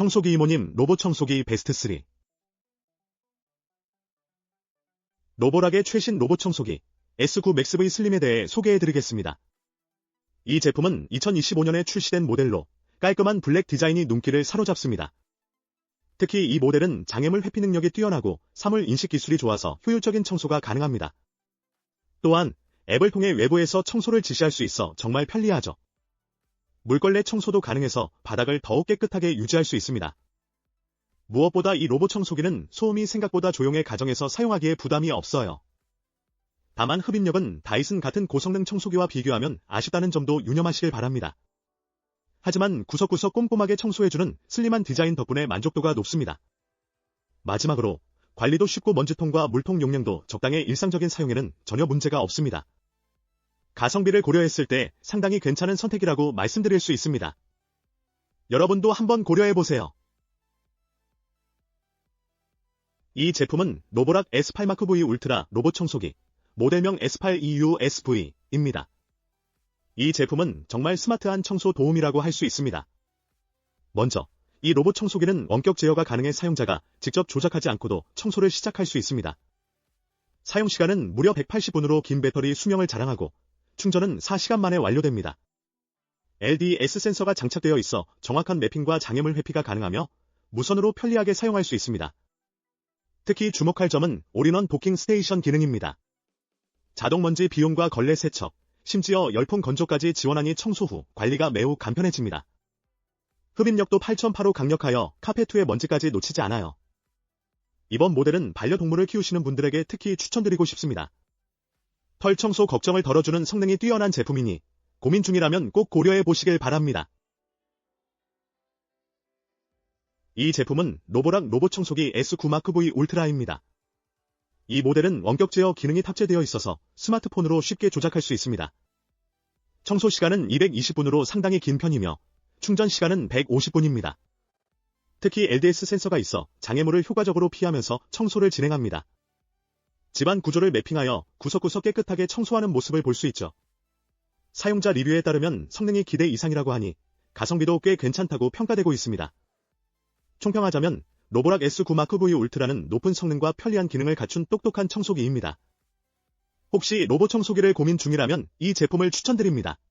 청소기 이모님 로봇 청소기 베스트 3 로보락의 최신 로봇 청소기 S9 맥스 V 슬림에 대해 소개해드리겠습니다. 이 제품은 2025년에 출시된 모델로 깔끔한 블랙 디자인이 눈길을 사로잡습니다. 특히 이 모델은 장애물 회피 능력이 뛰어나고 사물 인식 기술이 좋아서 효율적인 청소가 가능합니다. 또한 앱을 통해 외부에서 청소를 지시할 수 있어 정말 편리하죠. 물걸레 청소도 가능해서 바닥을 더욱 깨끗하게 유지할 수 있습니다. 무엇보다 이 로봇 청소기는 소음이 생각보다 조용해 가정에서 사용하기에 부담이 없어요. 다만 흡입력은 다이슨 같은 고성능 청소기와 비교하면 아쉽다는 점도 유념하시길 바랍니다. 하지만 구석구석 꼼꼼하게 청소해주는 슬림한 디자인 덕분에 만족도가 높습니다. 마지막으로 관리도 쉽고 먼지통과 물통 용량도 적당해 일상적인 사용에는 전혀 문제가 없습니다. 가성비를 고려했을 때 상당히 괜찮은 선택이라고 말씀드릴 수 있습니다. 여러분도 한번 고려해보세요. 이 제품은 노보락 S8 마크 V 울트라 로봇 청소기, 모델명 S8EU SV입니다. 이 제품은 정말 스마트한 청소 도움이라고 할 수 있습니다. 먼저, 이 로봇 청소기는 원격 제어가 가능해 사용자가 직접 조작하지 않고도 청소를 시작할 수 있습니다. 사용 시간은 무려 180분으로 긴 배터리 수명을 자랑하고 충전은 4시간 만에 완료됩니다. LDS 센서가 장착되어 있어 정확한 매핑과 장애물 회피가 가능하며 무선으로 편리하게 사용할 수 있습니다. 특히 주목할 점은 올인원 도킹 스테이션 기능입니다. 자동 먼지 비용과 걸레 세척, 심지어 열풍 건조까지 지원하니 청소 후 관리가 매우 간편해집니다. 흡입력도 8008호 강력하여 카페2의 먼지까지 놓치지 않아요. 이번 모델은 반려동물을 키우시는 분들에게 특히 추천드리고 싶습니다. 털 청소 걱정을 덜어주는 성능이 뛰어난 제품이니 고민 중이라면 꼭 고려해 보시길 바랍니다. 이 제품은 노보락 로봇 청소기 S9 마크 V 울트라입니다. 이 모델은 원격 제어 기능이 탑재되어 있어서 스마트폰으로 쉽게 조작할 수 있습니다. 청소 시간은 220분으로 상당히 긴 편이며 충전 시간은 150분입니다. 특히 LDS 센서가 있어 장애물을 효과적으로 피하면서 청소를 진행합니다. 집안 구조를 매핑하여 구석구석 깨끗하게 청소하는 모습을 볼 수 있죠. 사용자 리뷰에 따르면 성능이 기대 이상이라고 하니 가성비도 꽤 괜찮다고 평가되고 있습니다. 총평하자면 로보락 S9 마크 V 울트라는 높은 성능과 편리한 기능을 갖춘 똑똑한 청소기입니다. 혹시 로봇 청소기를 고민 중이라면 이 제품을 추천드립니다. 예!